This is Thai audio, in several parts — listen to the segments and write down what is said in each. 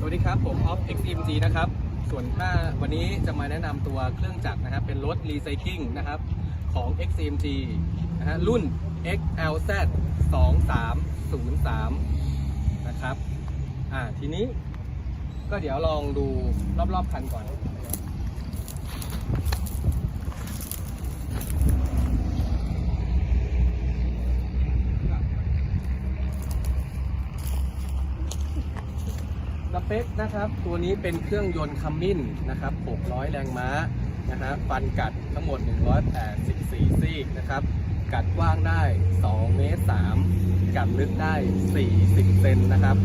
สวัสดีครับ ผมออฟ XMG นะครับ ส่วนถ้าวันนี้จะมาแนะนำตัวเครื่องจักรนะครับ เป็นรถรีไซเคิลนะครับของ XMG นะฮะรุ่น XLZ 2303 นะครับ อ่าทีนี้ก็เดี๋ยวลองดูรอบๆคันก่อน เปคนะครับ ตัวนี้เป็นเครื่องยนต์คัมมินนะครับ 600 แรงม้านะฮะฟันกัดทั้งหมด 184 ซีกนะครับ กัดกว้างได้ 2 เมตร 3 กัดลึกได้ 40 เซนนะครับ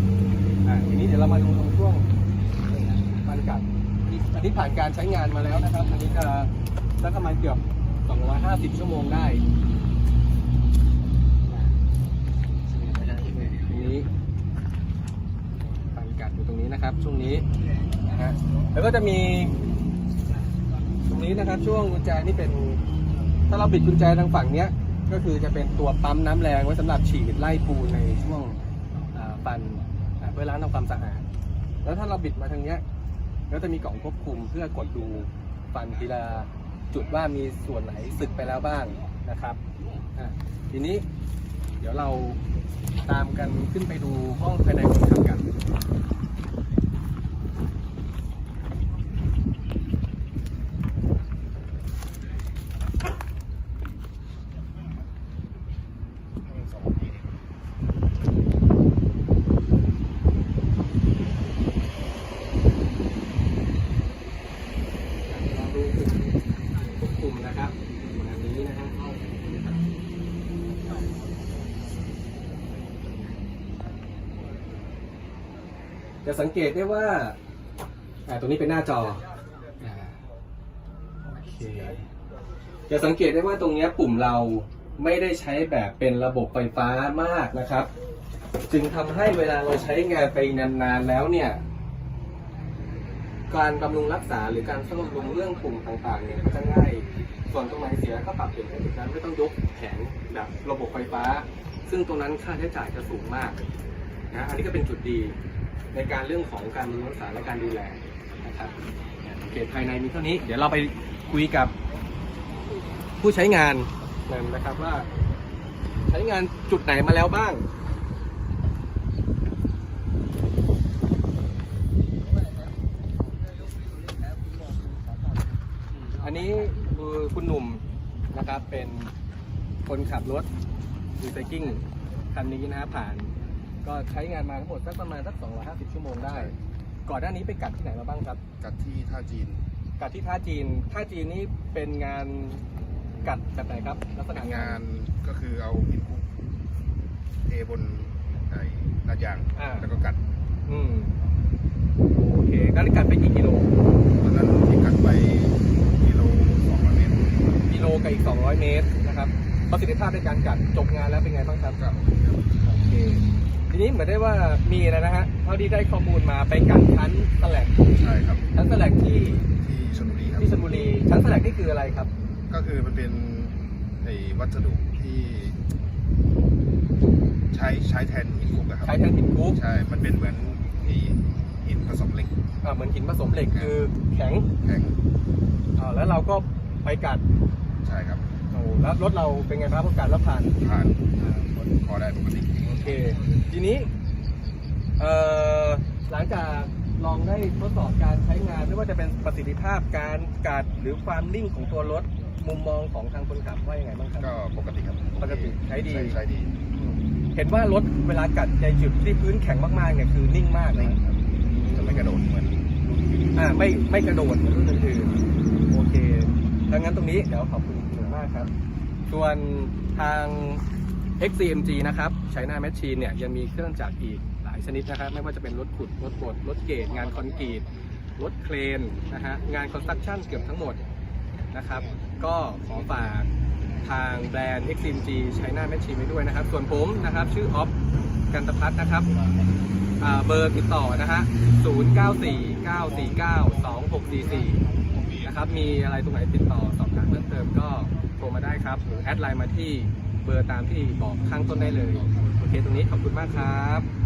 อ่าทีนี้เดี๋ยวเรามาดูตรงช่วงฟันกัด อันนี้ผ่านการใช้งานมาแล้วนะครับ อันนี้จะสักประมาณเกือบ 250 ชั่วโมงได้ตรงนี้ ฟันกัดอยู่ตรง นะครับช่วงนี้นะฮะแล้วก็จะมี ตรงนี้นะครับ ช่วงกุญแจนี่เป็น ถ้าเราบิดกุญแจทางฝั่งเนี้ย ก็คือจะเป็นตัวปั๊มน้ำแรงไว้สำหรับฉีดไล่ปูนในช่วงอ่าฟันอ่าเพื่อล้างทำความสะอาดแล้วถ้าเราบิดมาทางเนี้ยก็จะมีกล่องควบคุมเพื่อกดดูฟันทีละจุดว่ามีส่วนไหนสึกไปแล้วบ้างนะครับทีนี้เดี๋ยวเราตามกันขึ้นไปดูห้องภายในคนขับกัน เราดูจุดควบคุมนะครับแบบนี้นะฮะ จะสังเกตได้ว่าตรงนี้เป็นหน้าจอโอเคจะสังเกตได้ว่าตรงนี้ปุ่มเราไม่ได้ใช้แบบเป็นระบบไฟฟ้ามากนะครับ จึงทำให้เวลาเราใช้งานไปนานๆแล้วเนี่ย การบำรุงรักษาหรือการซ่อมบำรุงเรื่องปุ่มต่างๆเนี่ยก็จะง่ายส่วนตรงไหนเสียก็ปรับเปลี่ยนให้จุดนั้นไม่ต้องยกแขนแบบระบบไฟฟ้า ซึ่งตรงนั้นค่าใช้จ่ายจะสูงมากนะอันนี้ก็เป็นจุดดี ในการเรื่องของการบำรุงรักษาและการดูแลนะครับเนี่ยโอเคภายในมีเท่านี้ เดี๋ยวเราไปคุยกับผู้ใช้งานกันนะครับว่า ใช้งานจุดไหนมาแล้วบ้างอันนี้คือคุณหนุ่มนะครับเป็นคนขับรถรีไซคิ่งคันนี้นะฮะผ่าน ก็ใช้งานมาทั้งหมดสักประมาณสัก 250 ชั่วโมงได้ ก่อนหน้านี้ไปกัดที่ไหนมาบ้างครับ กัดที่ท่าจีน กัดที่ท่าจีน ท่าจีนนี่เป็นงานกัดแบบไหนครับ ลักษณะงางานนก็คือเอาหินคุกเทบนไอ้ลาดยาง อ่าแล้วก็กัดอืมโอเคการกัดไปกี่กิโล ตอนนั้นที่กัดไปกิโลสองร้อยเมตรกิโลกับอีก 200 เมตรนะครับประสิทธิภาพในการกัดจบงานแล้วเป็นไงบ้างครับ ก็โอเค ทีนี้เหมือนได้ว่ามีนะนะฮะเท่าที่ได้ข้อมูลมาไปกัดชั้นแสลกใช่ครับชั้นแสลกที่ที่ชลบุรีครับที่ชลบุรีชั้นแสลกนี่คืออะไรครับ ก็คือมันเป็นไอ้วัสดุที่ ใช้ใช้แทนหินคุกอะครับใช้แทนหินคุกใช่ มันเป็นเหมือนไอ้หินผสมเหล็กอ่าเหมือนหินผสมเหล็กคือแข็งแข็งอ่าแล้วเราก็ไปกัดใช่ครับโอ้แล้วรถเราเป็นไงบ้างพอกัดแล้วผ่านผ่านพอได้ปกติโอ เค ทีนี้เอ่อหลังจากลองได้ทดสอบการใช้งาน ไม่ว่าจะเป็นประสิทธิภาพการกัดหรือความนิ่งของตัวรถมุมมองของทางคนขับว่ายังไงบ้างครับ ก็ปกติครับปกติใช้ดี ใช้ดีเห็นว่ารถเวลากัดในจุดที่พื้นแข็งมากๆเนี่ยคือนิ่งมากเลยจะไม่กระโดดเหมือนอ่าไม่ไม่กระโดดเหมือนรุ่นอื่นๆโอเคดังนั้นตรงนี้เดี๋ยวขอบคุณคุณมากครับ ส่วนทาง XCMG นะครับใช้หน้าแมชชีนเนี่ยยังมีเครื่องจักรอีกหลายชนิดนะครับ ไม่ว่าจะเป็นรถขุด รถบดรถเกตงานคอนกรีต รถเครนนะฮะงานคอนสตรักชั่นเกือบทั้งหมดนะครับ ก็ขอฝากทางแบรนด์ XCMG ใช้หน้าแมชชีนไปด้วยนะครับ ส่วนผมนะครับ ชื่อออฟกันตพัฒน์นะครับเบอร์ติดต่อนะฮะ 0949492644 นะครับ มีอะไรตรงไหนติดต่อสอบถามเพิ่มเติมก็โทรมาได้ครับ หรือแอดไลน์มาที่ เบอร์ตามที่บอกข้างต้นได้เลย โอเค ตรงนี้ขอบคุณมากครับ